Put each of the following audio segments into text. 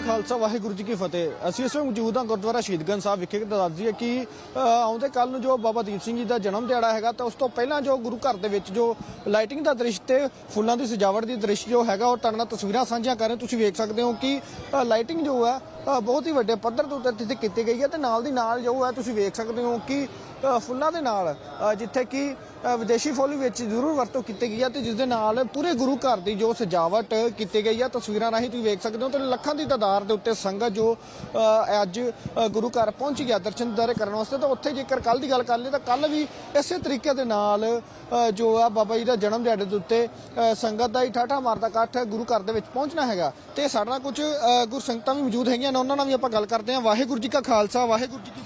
ਕਾ ਖਾਲਸਾ, ਵਾਹਿਗੁਰੂ ਜੀ ਕੀ ਫਤਿਹ। ਅਸੀਂ ਇਸ ਵੇਲੇ ਮੌਜੂਦ ਹਾਂ ਗੁਰਦੁਆਰਾ ਸ਼ਹੀਦਗੰਜ ਸਾਹਿਬ ਵਿਖੇ। ਦੱਸਦੀ ਹੈ ਕਿ ਆਉਂਦੇ ਕੱਲ ਨੂੰ ਜੋ ਬਾਬਾ ਦੀਪ ਸਿੰਘ ਜੀ ਦਾ ਜਨਮ ਦਿਹਾੜਾ ਹੈਗਾ, ਤਾਂ ਉਸ ਤੋਂ ਪਹਿਲਾਂ ਜੋ ਗੁਰੂ ਘਰ ਦੇ ਵਿੱਚ ਜੋ ਲਾਈਟਿੰਗ ਦਾ ਦ੍ਰਿਸ਼ ਤੇ ਫੁੱਲਾਂ ਦੀ ਸਜਾਵਟ ਦੀ ਦ੍ਰਿਸ਼ ਜੋ ਹੈਗਾ, ਉਹ ਤੁਹਾਡੇ ਨਾਲ ਤਸਵੀਰਾਂ ਸਾਂਝੀਆਂ ਕਰ ਰਹੇ ਤੁਸੀਂ ਵੇਖ ਸਕਦੇ ਹੋ ਕਿ ਲਾਈਟਿੰਗ ਜੋ ਹੈ ਬਹੁਤ ਹੀ ਵੱਡੇ ਪੱਧਰ ਦੇ ਉੱਤੇ ਇੱਥੇ ਕੀਤੀ ਗਈ ਹੈ ਤੇ ਨਾਲ ਦੀ ਨਾਲ ਜੋ ਹੈ, ਤੁਸੀਂ ਵੇਖ ਸਕਦੇ ਹੋ ਕਿ ਫੁੱਲਾਂ ਦੇ ਨਾਲ ਜਿੱਥੇ ਕਿ ਵਿਦੇਸ਼ੀ ਫੁੱਲ ਵਿੱਚ ਜ਼ਰੂਰ ਵਰਤੋਂ ਕੀਤੀ ਗਈ ਹੈ ਤੇ ਜਿਸ ਦੇ ਨਾਲ ਪੂਰੇ ਗੁਰੂ ਘਰ ਦੀ ਜੋ ਸਜਾਵਟ ਕੀਤੀ ਗਈ ਹੈ ਤਸਵੀਰਾਂ ਰਾਹੀਂ ਤੁਸੀਂ ਵੇਖ ਸਕਦੇ ਹੋ ਤੇ ਲੱਖਾਂ ਦੀ ਤਾਦਾਦ ਦੇ ਉੱਤੇ ਸੰਗਤ ਜੋ ਅੱਜ ਗੁਰੂ ਘਰ ਪਹੁੰਚ ਗਿਆ ਦਰਸ਼ਨ ਦਾਰੇ ਕਰਨ ਵਾਸਤੇ ਤਾਂ ਉੱਥੇ ਜੇਕਰ ਕੱਲ ਦੀ ਗੱਲ ਕਰ ਲਈ ਤਾਂ ਕੱਲ ਵੀ ਇਸੇ ਤਰੀਕੇ ਦੇ ਨਾਲ ਜੋ ਆ ਬਾਬਾ ਜੀ ਦਾ ਜਨਮ ਦਿਹਾੜੇ ਦੇ ਉੱਤੇ ਸੰਗਤ ਦਾ ਹੀ ਠਾਠਾ ਮਾਰਦਾ ਇਕੱਠ ਗੁਰੂ ਘਰ ਦੇ ਵਿੱਚ ਪਹੁੰਚਣਾ ਹੈਗਾ। ਤੇ ਸਾਡੇ ਨਾਲ ਕੁਝ ਅ, ਗੁਰਸੰਗਤਾਂ ਵੀ ਮੌਜੂਦ ਹੈਗੀਆਂ ਨੇ ਉਹਨਾਂ ਨਾਲ ਵੀ ਆਪਾਂ ਗੱਲ ਕਰਦੇ ਹਾਂ। ਵਾਹਿਗੁਰੂ ਜੀ ਕਾ ਖਾਲਸਾ ਵਾਹਿਗੁਰੂ ਜੀ ਕੀ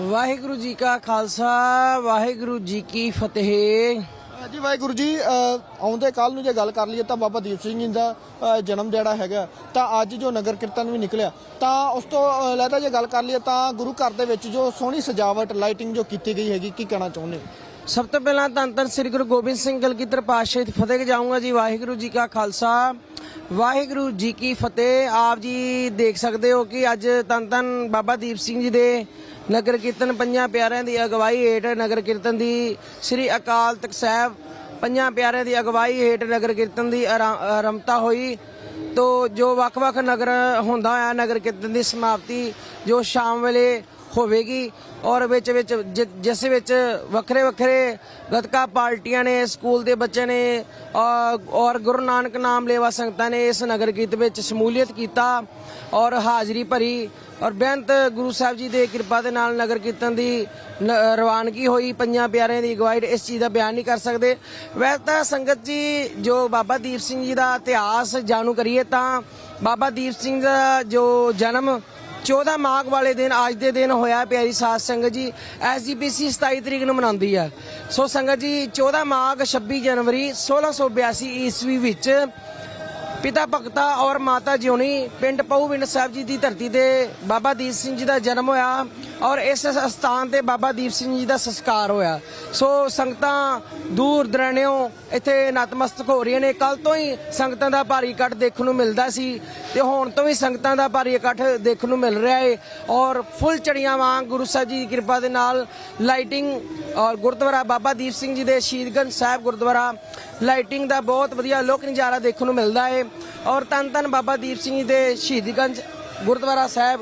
ਵਾਹਿਗੁਰੂ ਜੀ ਕਾ ਖਾਲਸਾ ਵਾਹਿਗੁਰੂ ਜੀ ਕੀ ਫਤਿਹ। ਜੀ ਵਾਹਿਗੁਰੂ ਜੀ ਅ, ਆਉਂਦੇ ਕੱਲ ਨੂੰ ਜੇ ਗੱਲ ਕਰ ਲਈਏ ਤਾਂ ਬਾਬਾ ਦੀਪ ਸਿੰਘ ਜੀ ਦਾ ਅ, ਜਨਮ ਦਿਹਾੜਾ ਹੈਗਾ। ਤਾਂ ਅੱਜ ਜੋ ਨਗਰ ਕੀਰਤਨ ਵੀ ਨਿਕਲਿਆ ਤਾਂ ਉਸ ਤੋਂ ਅ, ਲੈਦਾ ਜੇ ਗੱਲ ਕਰ ਲਈਏ ਤਾਂ ਗੁਰੂ ਘਰ ਦੇ ਵਿੱਚ ਜੋ ਸੋਹਣੀ ਸਜਾਵਟ ਲਾਈਟਿੰਗ ਜੋ ਕੀਤੀ ਗਈ ਹੈਗੀ ਕੀ ਕਹਿਣਾ ਚਾਹੁੰਦੇ ਸਭ ਤੋਂ ਪਹਿਲਾਂ ਧੰਨ ਧੰਨ ਸ੍ਰੀ ਗੁਰੂ ਗੋਬਿੰਦ ਸਿੰਘ ਗਲਗੀਧਰ ਪਾਤਸ਼ਾਹ ਦੀ ਫਤਿਹ ਜਾਊਂਗਾ ਜੀ ਵਾਹਿਗੁਰੂ ਜੀ ਕਾ ਖਾਲਸਾ ਵਾਹਿਗੁਰੂ ਜੀ ਕੀ ਫਤਿਹ। ਆਪ ਜੀ ਦੇਖ ਸਕਦੇ ਹੋ ਕਿ ਅੱਜ ਧੰਨ ਧੰਨ ਬਾਬਾ ਦੀਪ ਸਿੰਘ ਜੀ ਦੇ ਨਗਰ ਕੀਰਤਨ ਪੰਜਾਂ ਪਿਆਰਿਆਂ ਦੀ ਅਗਵਾਈ ਹੇਠ ਨਗਰ ਕੀਰਤਨ ਦੀ ਸ੍ਰੀ ਅਕਾਲ ਤਖਤ ਸਾਹਿਬ ਪੰਜਾਂ ਪਿਆਰਿਆਂ ਦੀ ਅਗਵਾਈ ਹੇਠ ਨਗਰ ਕੀਰਤਨ ਦੀ ਆਰਾ- ਆਰੰਭਤਾ ਹੋਈ। ਤੋ ਜੋ ਵੱਖ-ਵੱਖ ਨਗਰ ਹੁੰਦਾ ਆ, ਨਗਰ ਕੀਰਤਨ ਦੀ ਸਮਾਪਤੀ ਜੋ ਸ਼ਾਮ ਵੇਲੇ ਹੋਵੇਗੀ ਔਰ ਵਿੱਚ ਵਿੱਚ ਜਿਸ ਵਿੱਚ ਵੱਖਰੇ ਵੱਖਰੇ ਗਤਕਾ ਪਾਰਟੀਆਂ ਨੇ, ਸਕੂਲ ਦੇ ਬੱਚੇ ਨੇ ਔਰ ਔਰ ਗੁਰੂ ਨਾਨਕ ਨਾਮ ਲੇਵਾ ਸੰਗਤਾਂ ਨੇ ਇਸ ਨਗਰ ਕੀਰਤਨ ਵਿੱਚ ਸ਼ਮੂਲੀਅਤ ਕੀਤਾ ਔਰ ਹਾਜ਼ਰੀ ਭਰੀ ਔਰ ਬੇਅੰਤ ਗੁਰੂ ਸਾਹਿਬ ਜੀ ਦੇ ਕਿਰਪਾ ਦੇ ਨਾਲ ਨਗਰ ਕੀਰਤਨ ਦੀ ਨ- ਰਵਾਨਗੀ ਹੋਈ। ਪੰਜਾਂ ਪਿਆਰਿਆਂ ਦੀ ਅਗਵਾਈ ਇਸ ਚੀਜ਼ ਦਾ ਬਿਆਨ ਨਹੀਂ ਕਰ ਸਕਦੇ। ਵੈਸੇ ਤਾਂ ਸੰਗਤ ਜੀ, ਜੋ ਬਾਬਾ ਦੀਪ ਸਿੰਘ ਜੀ ਦਾ ਇਤਿਹਾਸ ਜਾਣੂ ਕਰੀਏ ਤਾਂ ਬਾਬਾ ਦੀਪ ਸਿੰਘ ਦਾ ਜੋ ਜਨਮ 14 ਮਾਘ ਵਾਲੇ ਦਿਨ ਅੱਜ ਦੇ ਦਿਨ ਹੋਇਆ ਪਿਆਰੀ ਸਾਧ ਸੰਗਤ ਜੀ ਐਸਜੀਪੀਸੀ 27 ਤਰੀਕ ਨੂੰ ਮਨਾਉਂਦੀ ਆ। ਸੋ ਸੰਗਤ ਜੀ 14 ਮਾਘ 26 ਜਨਵਰੀ 1682 ਈਸਵੀ ਵਿੱਚ ਪਿਤਾ ਭਗਤਾ ਔਰ ਮਾਤਾ ਜਿਉਣੀ ਪਿੰਡ ਪਊਵਿੰਡ ਸਾਹਿਬ ਜੀ ਦੀ ਧਰਤੀ ਤੇ ਬਾਬਾ ਦੀਪ ਸਿੰਘ ਜੀ ਦਾ ਜਨਮ ਹੋਇਆ। ਔਰ ਇਸ ਸਥਾਨ ਤੇ ਬਾਬਾ ਦੀਪ ਸਿੰਘ ਜੀ ਦਾ ਸੰਸਕਾਰ ਹੋਇਆ। ਸੋ ਸੰਗਤਾਂ ਦੂਰ ਦਰਾਣਿਓਂ ਇੱਥੇ ਨਤਮਸਤਕ ਹੋ ਰਹੀਆਂ ਨੇ। ਕੱਲ ਤੋਂ ਹੀ ਸੰਗਤਾਂ ਦਾ ਭਾਰੀ ਇਕੱਠ ਦੇਖਣ ਨੂੰ ਮਿਲਦਾ ਸੀ ਤੇ ਹੁਣ ਤੋਂ ਵੀ ਸੰਗਤਾਂ ਦਾ ਭਾਰੀ ਇਕੱਠ ਦੇਖਣ ਨੂੰ ਮਿਲ ਰਿਹਾ ਹੈ ਔਰ ਫੁੱਲ ਚੜੀਆਂ ਵਾਂਗ ਗੁਰੂ ਸਾਹਿਬ ਜੀ ਦੀ ਕਿਰਪਾ ਦੇ ਨਾਲ ਲਾਈਟਿੰਗ ਔਰ ਗੁਰਦੁਆਰਾ ਬਾਬਾ ਦੀਪ ਸਿੰਘ ਜੀ ਦੇ ਸ਼ਹੀਦਗੰਜ ਸਾਹਿਬ ਗੁਰਦੁਆਰਾ ਲਾਈਟਿੰਗ ਦਾ ਬਹੁਤ ਵਧੀਆ ਲੋਕ ਨਜ਼ਾਰਾ ਦੇਖਣ ਨੂੰ ਮਿਲਦਾ ਹੈ ਔਰ ਤਨ ਤਨ ਬਾਬਾ ਦੀਪ ਸਿੰਘ ਜੀ ਦੇ ਸ਼ਹੀਦਗੰਜ ਗੁਰਦੁਆਰਾ ਸਾਹਿਬ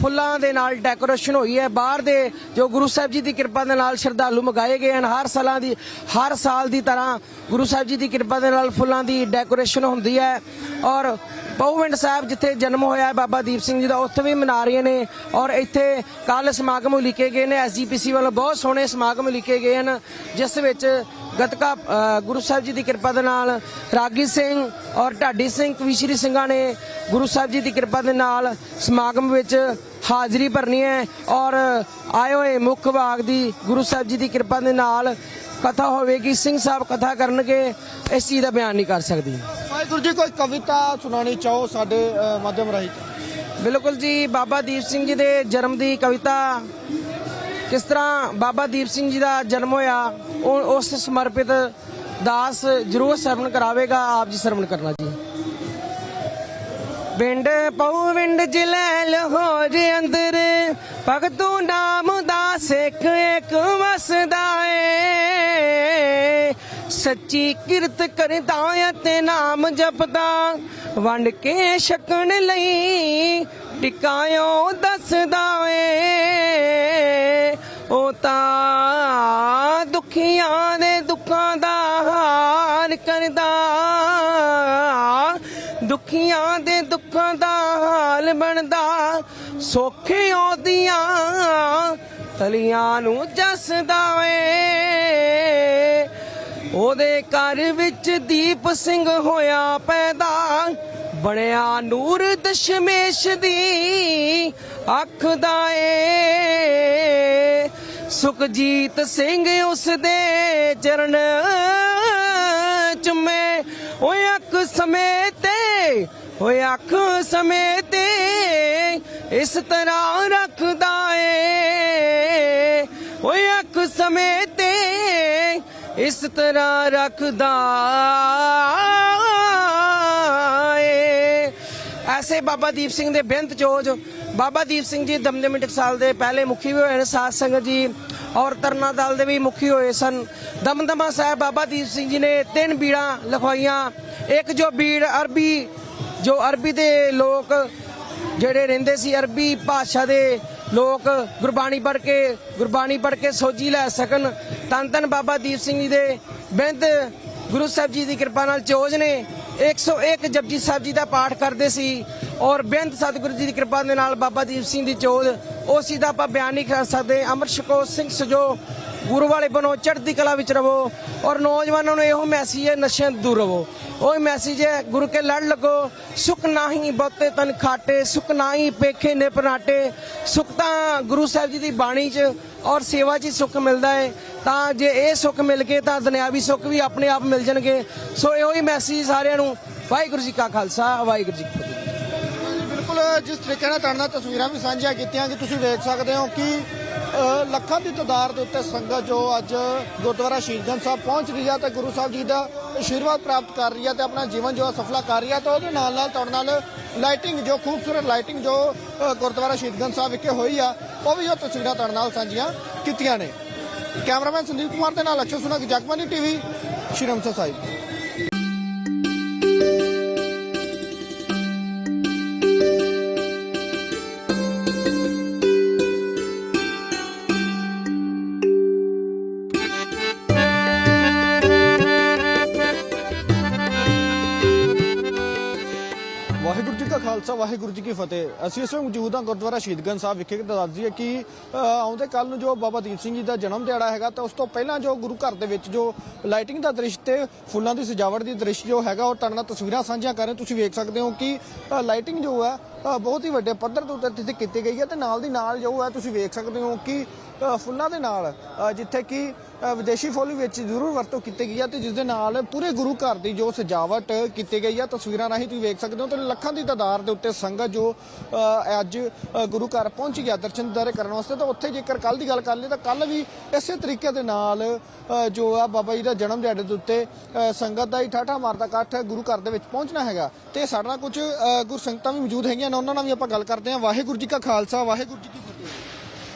ਫੁੱਲਾਂ ਦੇ ਨਾਲ ਡੈਕੋਰੇਸ਼ਨ ਹੋਈ ਹੈ। ਬਾਹਰ ਦੇ ਜੋ ਗੁਰੂ ਸਾਹਿਬ ਜੀ ਦੀ ਕਿਰਪਾ ਦੇ ਨਾਲ ਸ਼ਰਧਾਲੂ ਮਗਾਏ ਗਏ ਹਨ, ਹਰ ਸਾਲਾਂ ਦੀ, ਹਰ ਸਾਲ ਦੀ ਤਰ੍ਹਾਂ ਗੁਰੂ ਸਾਹਿਬ ਜੀ ਦੀ ਕਿਰਪਾ ਦੇ ਨਾਲ ਫੁੱਲਾਂ ਦੀ ਡੈਕੋਰੇਸ਼ਨ ਹੁੰਦੀ ਹੈ। ਔਰ ਪਉਵਿੰਡ ਸਾਹਿਬ ਜਿੱਥੇ ਜਨਮ ਹੋਇਆ ਹੈ, ਬਾਬਾ ਦੀਪ ਸਿੰਘ ਜੀ ਦਾ, ਉੱਥੇ ਵੀ ਮਨਾ ਰਹੇ ਨੇ। ਔਰ ਇੱਥੇ ਕੱਲ ਸਮਾਗਮ ਲਿਖੇ ਗਏ ਨੇ ਐਸਜੀਪੀਸੀ ਵੱਲੋਂ ਬਹੁਤ ਸੋਹਣੇ ਸਮਾਗਮ ਲਿਖੇ ਗਏ ਹਨ, ਜਿਸ ਵਿੱਚ ਗਤਕਾ ਗੁਰੂ ਸਾਹਿਬ ਜੀ ਦੀ ਕਿਰਪਾ ਦੇ ਨਾਲ ਰਾਗੀ ਸਿੰਘ ਔਰ ਢਾਡੀ ਸਿੰਘ ਕਵੀਸ਼ਰੀ ਸਿੰਘਾਂ ਨੇ ਗੁਰੂ ਸਾਹਿਬ ਜੀ ਦੀ ਕਿਰਪਾ ਦੇ ਨਾਲ ਸਮਾਗਮ ਵਿੱਚ ਹਾਜ਼ਰੀ ਭਰਨੀ ਹੈ ਔਰ ਆਏ ਹੋਏ ਮੁੱਖ ਭਾਗ ਦੀ ਗੁਰੂ ਸਾਹਿਬ ਜੀ ਦੀ ਕਿਰਪਾ ਦੇ ਨਾਲ ਕਥਾ ਹੋਵੇਗੀ ਸਿੰਘ ਸਾਹਿਬ ਕਥਾ ਕਰਨਗੇ ਇਸ ਚੀਜ਼ ਦਾ ਬਿਆਨ ਨਹੀਂ ਕਰ ਸਕਦੀ। ਵਾਹਿਗੁਰੂ ਜੀ ਕੋਈ ਕਵਿਤਾ ਸੁਣਾਣੀ ਚਾਹੋ ਸਾਡੇ ਮਾਧਿਅਮ ਰਾਹੀਂ? ਬਿਲਕੁਲ ਜੀ ਬਾਬਾ ਦੀਪ ਸਿੰਘ ਜੀ ਦੇ ਜਨਮ ਦੀ ਕਵਿਤਾ ਕਿਸ ਤਰ੍ਹਾਂ ਬਾਬਾ ਦੀਪ ਸਿੰਘ ਜੀ ਦਾ ਜਨਮ ਹੋਇਆ ਉਸ ਸਮਰਪਿਤ ਦਾਸ ਜਰੂਰ ਸਰਵਣ ਕਰਾਵੇਗਾ, ਆਪ ਜੀ ਸਰਵਣ ਕਰਨਾ ਜੀ। ਪਿੰਡ ਪਉ ਵਿੰਡ ਜਲੈਲ ਹੋ ਅੰਦਰ, ਭਗਤੂ ਨਾਮ ਦਾ ਸਿੱਖ ਇੱਕ ਵਸਦਾ ਏ। ਸੱਚੀ ਕਿਰਤ ਕਰਦਾ ਅਤੇ ਨਾਮ ਜਪਦਾ, ਵੰਡ ਕੇ ਛਕਣ ਲਈ ਟਿਕਾਇਓ ਦੱਸਦਾ ਏ। ਉਹ ਤਾਂ ਦੁਖੀਆਂ ਦੇ ਦੁੱਖਾਂ ਦਾ ਹਾਲ ਕਰਦਾ। ਦੁਖੀਆਂ ਦੇ ਦੁੱਖਾਂ ਦਾ ਹਾਲ ਬਣਦਾ। ਸੋਖੇ ਉਹਦੀਆਂ ਤਲੀਆਂ ਨੂੰ ਜਸਦਾ ਏ। ਉਹਦੇ ਘਰ ਵਿੱਚ ਦੀਪ ਸਿੰਘ ਹੋਇਆ ਪੈਦਾ। ਬਣਿਆ ਨੂਰ ਦਸ਼ਮੇਸ਼ ਦੀ ਅੱਖ ਦਾ ਏ। ਸੁਖਜੀਤ ਸਿੰਘ ਉਸ ਦੇ ਚਰਨ ਚੁੰਮੇ। ਓਏ ਅੱਖ ਸਮੇਤੇ, ਓਏ ਅੱਖ ਸਮੇਤੇ, ਇਸ ਤਰ੍ਹਾਂ ਰੱਖਦਾ ਏ। ਓਏ ਅੱਖ ਸਮੇਤੇ, ਇਸ ਤਰ੍ਹਾਂ ਰੱਖਦਾ ਏ। ਐਸੇ ਬਾਬਾ ਦੀਪ ਸਿੰਘ ਦੇ ਬੇਅੰਤ ਚੋਜ। ਬਾਬਾ ਦੀਪ ਸਿੰਘ ਜੀ ਦਮਦਮੀ ਟਕਸਾਲ ਦੇ ਪਹਿਲੇ ਮੁਖੀ ਵੀ ਹੋਏ ਨੇ। ਸਾਧ ਸੰਗਤ ਜੀ ਔਰ ਤਰਨਾ ਦਲ ਦੇ ਵੀ ਮੁਖੀ ਹੋਏ ਸਨ। ਦਮਦਮਾ ਸਾਹਿਬ ਬਾਬਾ ਦੀਪ ਸਿੰਘ ਜੀ ਨੇ ਤਿੰਨ ਬੀੜਾਂ ਲਿਖਵਾਈਆਂ। ਇੱਕ ਜੋ ਬੀੜ ਅਰਬੀ, ਜੋ ਅਰਬੀ ਦੇ ਲੋਕ ਜਿਹੜੇ ਰਹਿੰਦੇ ਸੀ, ਅਰਬੀ ਭਾਸ਼ਾ ਦੇ ਲੋਕ ਗੁਰਬਾਣੀ ਪੜ੍ਹ ਕੇ, ਗੁਰਬਾਣੀ ਪੜ੍ਹ ਕੇ ਸੋਝੀ ਲੈ ਸਕਣ। ਤਨ ਤਨ ਬਾਬਾ ਦੀਪ ਸਿੰਘ ਜੀ ਦੇ ਬਿੰਦ ਗੁਰੂ ਸਾਹਿਬ ਜੀ ਦੀ ਕਿਰਪਾ ਨਾਲ ਚੋਜ ਨੇ। 101 ਜਪਜੀ ਸਾਹਿਬ ਜੀ ਦਾ ਪਾਠ ਕਰਦੇ ਸੀ ਔਰ ਬੇਅੰਤ ਸਤਿਗੁਰੂ ਜੀ ਦੀ ਕਿਰਪਾ ਦੇ ਨਾਲ ਬਾਬਾ ਦੀਪ ਸਿੰਘ ਦੀ ਚੋਜ ਉਹ ਸਿੱਧਾ ਆਪਾਂ ਬਿਆਨ ਨਹੀਂ ਕਰ ਸਕਦੇ। ਅਮਰ ਸ਼ਕੋ ਸਿੰਘ ਸਜੋ, ਗੁਰੂ ਵਾਲੇ ਬਣੋ, ਚੜ੍ਹਦੀ ਕਲਾ ਵਿੱਚ ਰਵੋ ਔਰ ਨੌਜਵਾਨਾਂ ਨੂੰ ਇਹੋ ਮੈਸੇਜ ਹੈ, ਨਸ਼ਿਆਂ ਤੋਂ ਦੂਰ ਰਵੋ। ਉਹ ਮੈਸੇਜ ਹੈ, ਗੁਰੂ ਕੇ ਲੜ ਲੱਗੋ, ਸੁਖ ਨਾਹੀ ਬਹੁਤੇ ਤਨ ਖਾਟੇ, ਸੁਖ ਨਾਹੀ ਪੇਖੇ ਨੇ ਪਨਾਟੇ ਸੁਖ ਤਾਂ ਗੁਰੂ ਸਾਹਿਬ ਜੀ ਦੀ ਬਾਣੀ 'ਚ ਔਰ ਸੇਵਾ 'ਚ ਹੀ ਸੁਖ ਮਿਲਦਾ ਹੈ ਤਾਂ ਜੇ ਇਹ ਸੁੱਖ ਮਿਲ ਕੇ ਤਾਂ ਦੁਨਿਆਵੀ ਸੁੱਖ ਵੀ ਆਪਣੇ ਆਪ ਮਿਲ ਜਾਣਗੇ। ਸੋ ਇਹੋ ਹੀ ਮੈਸੇਜ ਸਾਰਿਆਂ ਨੂੰ, ਵਾਹਿਗੁਰੂ ਜੀ ਕਾ ਖਾਲਸਾ, ਵਾਹਿਗੁਰੂ ਜੀ ਕੀ ਫਤਿਹ। ਬਿਲਕੁਲ, ਜਿਸ ਤਰੀਕੇ ਨਾਲ ਤੁਹਾਡੇ ਨਾਲ ਤਸਵੀਰਾਂ ਵੀ ਸਾਂਝੀਆਂ ਕੀਤੀਆਂ ਕਿ ਤੁਸੀਂ ਵੇਖ ਸਕਦੇ ਹੋ ਕਿ ਲੱਖਾਂ ਦੀ ਤਾਦਾਦ ਦੇ ਉੱਤੇ ਸੰਗਤ ਜੋ ਅੱਜ ਗੁਰਦੁਆਰਾ ਸ਼ਹੀਦਗੰਜ ਸਾਹਿਬ ਪਹੁੰਚ ਰਹੀ ਹੈ ਤੇ ਗੁਰੂ ਸਾਹਿਬ ਜੀ ਦਾ ਆਸ਼ੀਰਵਾਦ ਪ੍ਰਾਪਤ ਕਰ ਰਹੀ ਹੈ ਤੇ ਆਪਣਾ ਜੀਵਨ ਜੋ ਸਫਲਾ ਕਰ ਰਹੀ ਹੈ ਤਾਂ ਉਹਦੇ ਨਾਲ ਨਾਲ ਤੁਹਾਡੇ ਨਾਲ ਲਾਈਟਿੰਗ ਜੋ, ਖੂਬਸੂਰਤ ਲਾਈਟਿੰਗ ਜੋ ਗੁਰਦੁਆਰਾ ਸ਼ਹੀਦਗੰਜ ਸਾਹਿਬ ਵਿਖੇ ਹੋਈ ਆ ਉਹ ਵੀ ਜੋ ਤਸਵੀਰਾਂ ਤੁਹਾਡੇ ਨਾਲ ਸਾਂਝੀਆਂ ਕੀਤੀਆਂ ਨੇ। ਕੈਮਰਾਮੈਨ ਸੰਦੀਪ ਕੁਮਾਰ ਦੇ ਨਾਲ ਅਕਸ਼ਰ ਸੁਨਕ ਜਗਬਾਨੀ ਟੀਵੀ, ਸ਼੍ਰੀ ਅੰਮ੍ਰਿਤਸਰ ਸਾਹਿਬ। ਕਾ ਖਾਲਸਾ, ਵਾਹਿਗੁਰੂ ਜੀ ਕੀ ਫਤਿਹ। ਅਸੀਂ ਇਸ ਵੇਲੇ ਮੌਜੂਦ ਹਾਂ ਗੁਰਦੁਆਰਾ ਸ਼ਹੀਦਗੰਜ ਸਾਹਿਬ ਵਿਖੇ। ਤੇ ਦੱਸ ਦਈਏ ਕਿ ਆਉਂਦੇ ਕੱਲ ਨੂੰ ਜੋ ਬਾਬਾ ਦੀਪ ਸਿੰਘ ਜੀ ਦਾ ਜਨਮ ਦਿਹਾੜਾ ਹੈਗਾ, ਤਾਂ ਉਸ ਤੋਂ ਪਹਿਲਾਂ ਜੋ ਗੁਰੂ ਘਰ ਦੇ ਵਿੱਚ ਜੋ ਲਾਈਟਿੰਗ ਦਾ ਦ੍ਰਿਸ਼ ਤੇ ਫੁੱਲਾਂ ਦੀ ਸਜਾਵਟ ਦੀ ਦ੍ਰਿਸ਼ ਜੋ ਹੈਗਾ, ਉਹ ਤੁਹਾਡੇ ਨਾਲ ਤਸਵੀਰਾਂ ਸਾਂਝੀਆਂ ਕਰ ਰਹੇ ਤੁਸੀਂ ਵੇਖ ਸਕਦੇ ਹੋ ਕਿ ਲਾਈਟਿੰਗ ਜੋ ਹੈ ਬਹੁਤ ਹੀ ਵੱਡੇ ਪੱਧਰ ਦੇ ਉੱਤੇ ਇੱਥੇ ਕੀਤੀ ਗਈ ਹੈ ਤੇ ਨਾਲ ਦੀ ਨਾਲ ਜੋ ਹੈ, ਤੁਸੀਂ ਵੇਖ ਸਕਦੇ ਹੋ ਕਿ ਫੁੱਲਾਂ ਦੇ ਨਾਲ ਜਿੱਥੇ ਕਿ ਵਿਦੇਸ਼ੀ ਫੁੱਲ ਵਿੱਚ ਜ਼ਰੂਰ ਵਰਤੋਂ ਕੀਤੀ ਗਈ ਹੈ ਤੇ ਜਿਸ ਦੇ ਨਾਲ ਪੂਰੇ ਗੁਰੂ ਘਰ ਦੀ ਜੋ ਸਜਾਵਟ ਕੀਤੀ ਗਈ ਹੈ ਤਸਵੀਰਾਂ ਰਾਹੀਂ ਤੁਸੀਂ ਵੇਖ ਸਕਦੇ ਹੋ ਤੇ ਲੱਖਾਂ ਦੀ ਤਾਦਾਦ ਦੇ ਉੱਤੇ ਸੰਗਤ ਜੋ ਅੱਜ ਗੁਰੂ ਘਰ ਪਹੁੰਚੀ ਗਿਆ ਦਰਸ਼ਨ ਦਿਦਾਰੇ ਕਰਨ ਵਾਸਤੇ ਤਾਂ ਉੱਥੇ ਜੇਕਰ ਕੱਲ ਦੀ ਗੱਲ ਕਰ ਲਈ ਤਾਂ ਕੱਲ ਵੀ ਇਸੇ ਤਰੀਕੇ ਦੇ ਨਾਲ ਜੋ ਆ ਬਾਬਾ ਜੀ ਦਾ ਜਨਮ ਦਿਹਾੜੇ ਦੇ ਉੱਤੇ ਸੰਗਤ ਦਾ ਹੀ ਠਾਠਾ ਮਾਰਦਾ ਇਕੱਠ ਗੁਰੂ ਘਰ ਦੇ ਵਿੱਚ ਪਹੁੰਚਣਾ ਹੈਗਾ। ਤੇ ਸਾਡੇ ਨਾਲ ਕੁਝ ਅ, ਗੁਰਸੰਗਤਾਂ ਵੀ ਮੌਜੂਦ ਹੈਗੀਆਂ ਨੇ ਉਹਨਾਂ ਨਾਲ ਵੀ ਆਪਾਂ ਗੱਲ ਕਰਦੇ ਹਾਂ। ਵਾਹਿਗੁਰੂ ਜੀ ਕਾ ਖਾਲਸਾ ਵਾਹਿਗੁਰੂ ਜੀ ਕੀ